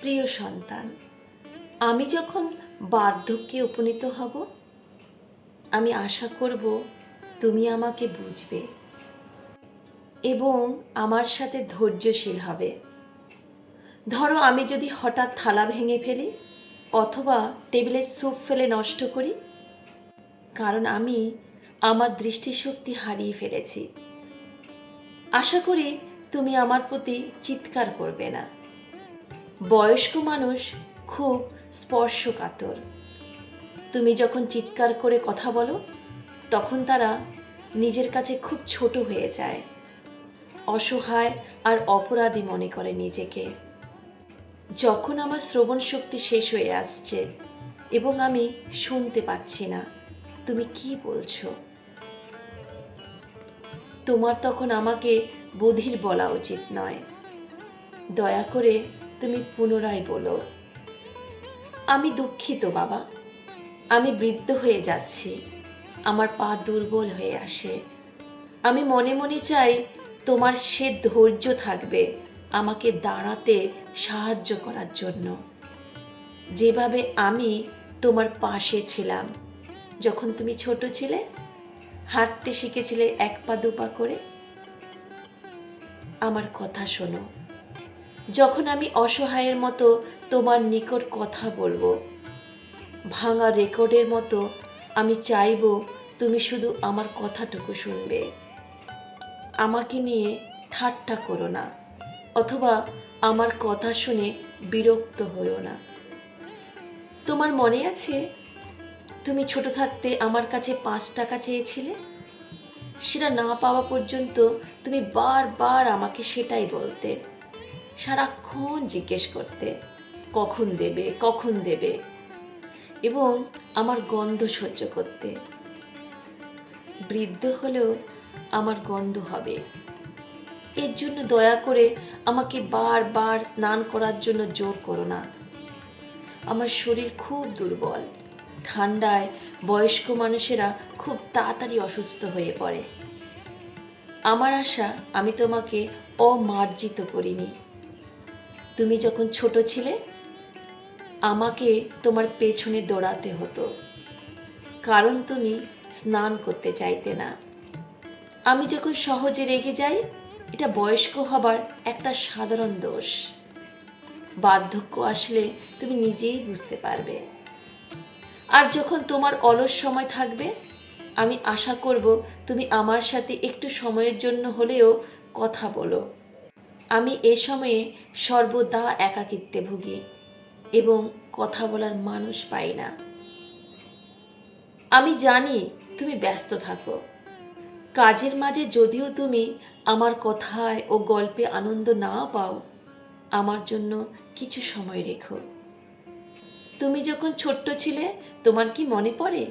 প্রিয় সন্তান, আমি যখন বার্ধক্যে উপনীত হব, আমি আশা করব তুমি আমাকে বুঝবে এবং আমার সাথে ধৈর্যশীল হবে। ধরো আমি যদি হঠাৎ থালা ভেঙে ফেলি অথবা টেবিলে স্যুপ ফেলে নষ্ট করি, কারণ আমি আমার দৃষ্টিশক্তি হারিয়ে ফেলেছি। আশা করি তুমি আমার প্রতি চিৎকার করবে না। বয়স্ক মানুষ খুব স্পর্শকাতর। তুমি যখন চিৎকার করে কথা বলো, তখন তারা নিজের কাছে খুব ছোট হয়ে যায়। অসহায় আর অপরাধী মনে করে নিজেকে। যখন আমার শ্রবণ শক্তি শেষ হয়ে আসছে এবং আমি শুনতে পাচ্ছি না, তুমি কি বলছো? তোমার তখন আমাকে বধির বলা উচিত নয়। দয়া করে তুমি পুনরায় বলো। আমি দুঃখিত, বাবা। আমি বৃদ্ধ হয়ে যাচ্ছি। আমার পা দুর্বল হয়ে আসে। আমি মনে মনে চাই, তোমার সে ধৈর্য থাকবে আমাকে দাঁড়াতে সাহায্য করার জন্য। যেভাবে আমি তোমার পাশে ছিলাম, যখন তুমি ছোট ছিলে, হাঁটতে শিখেছিলে এক পা দুপা করে। আমার কথা শোনো। যখন আমি অসহায়ের মতো তোমার নিকট কথা বলব। ভাঙা রেকর্ডের মতো আমি চাইব তুমি শুধু আমার কথাটুকু শুনবে। আমাকে নিয়ে ঠাট্টা করো না, অথবা আমার কথা শুনে বিরক্ত হইও না। তোমার মনে আছে, তুমি ছোট থাকতে আমার কাছে পাঁচ টাকা চেয়েছিলে? সেটা না পাওয়া পর্যন্ত তুমি বারবার আমাকে সেটাই বলতে। সারাক্ষণ জিজ্ঞেস করতে, কখন দেবে কখন দেবে এবং আমার গন্ধ সহ্য করতে। বৃদ্ধ হলেও আমার গন্ধ হবে। এর জন্য দয়া করে আমাকে বারবার স্নান করার জন্য জোর করো না। আমার শরীর খুব দুর্বল। ঠান্ডায় বয়স্ক মানুষেরা খুব তাড়াতাড়ি অসুস্থ হয়ে পড়ে। আমার আশা আমি তোমাকে অমার্জিত করিনি। তুমি যখন ছোট ছিলে, আমাকে তোমার পেছনে দৌড়াতে হতো। কারণ তুমি স্নান করতে চাইতে না। আমি যখন সহজে রেগে যাই, এটা বয়স্ক হবার একটা সাধারণ দোষ। বার্ধক্য আসলে তুমি নিজেই বুঝতে পারবে। আর যখন তোমার অলস সময় থাকবে, আমি আশা করব তুমি আমার সাথে একটু সময়ের জন্য হলেও কথা বলো। আমি এ সময়ে সর্বদা একাকিত্বে ভুগি এবং কথা বলার মানুষ পাই না। আমি জানি তুমি ব্যস্ত থাকো। কাজের মাঝে যদিও তুমি আমার কথায় ও গল্পে আনন্দ না পাও, আমার জন্য কিছু সময় রেখো। তুমি যখন ছোট্ট ছিলে, তোমার কি মনে পড়ে?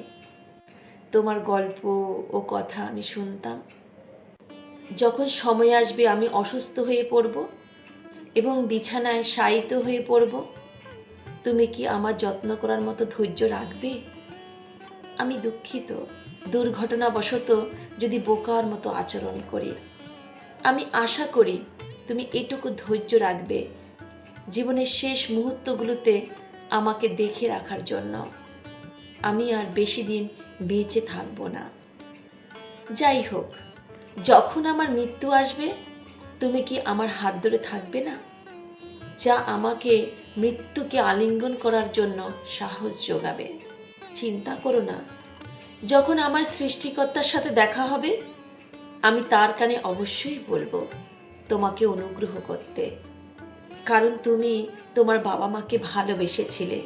তোমার গল্প ও কথা আমি শুনতাম। যখন সময় আসবে আমি অসুস্থ হয়ে পড়ব এবং বিছানায় শায়িত হয়ে পড়ব। তুমি কি আমার যত্ন করার মতো ধৈর্য রাখবে? আমি দুঃখিত, দুর্ঘটনাবশত যদি বোকার মতো আচরণ করি। আমি আশা করি তুমি এটুকু ধৈর্য রাখবে জীবনের শেষ মুহূর্তগুলোতে আমাকে দেখে রাখার জন্য। আমি আর বেশি দিন বেঁচে থাকব না। যাই হোক যখন আমার মৃত্যু আসবে, তুমি কি আমার হাত ধরে থাকবে না? যা আমাকে মৃত্যুকে আলিঙ্গন করার জন্য সাহস যোগাবে। চিন্তা করো না। যখন আমার সৃষ্টিকর্তার সাথে দেখা হবে, আমি তার কানে অবশ্যই বলব, তোমাকে অনুগ্রহ করতে। কারণ তুমি তোমার বাবা মাকে ভালোবেসেছিলে।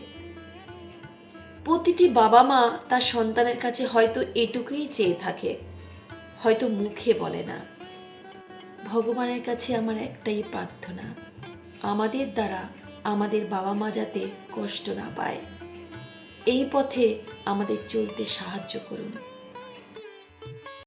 প্রতিটি বাবা মা তার সন্তানের কাছে হয়তো এটুকুই চেয়ে থাকে। হয়তো মুখে বলে না। ভগবানের কাছে আমার একটাই প্রার্থনা, আমাদের দ্বারা আমাদের বাবা মা যাতে কষ্ট না পায়। এই পথে আমাদের চলতে সাহায্য করুন।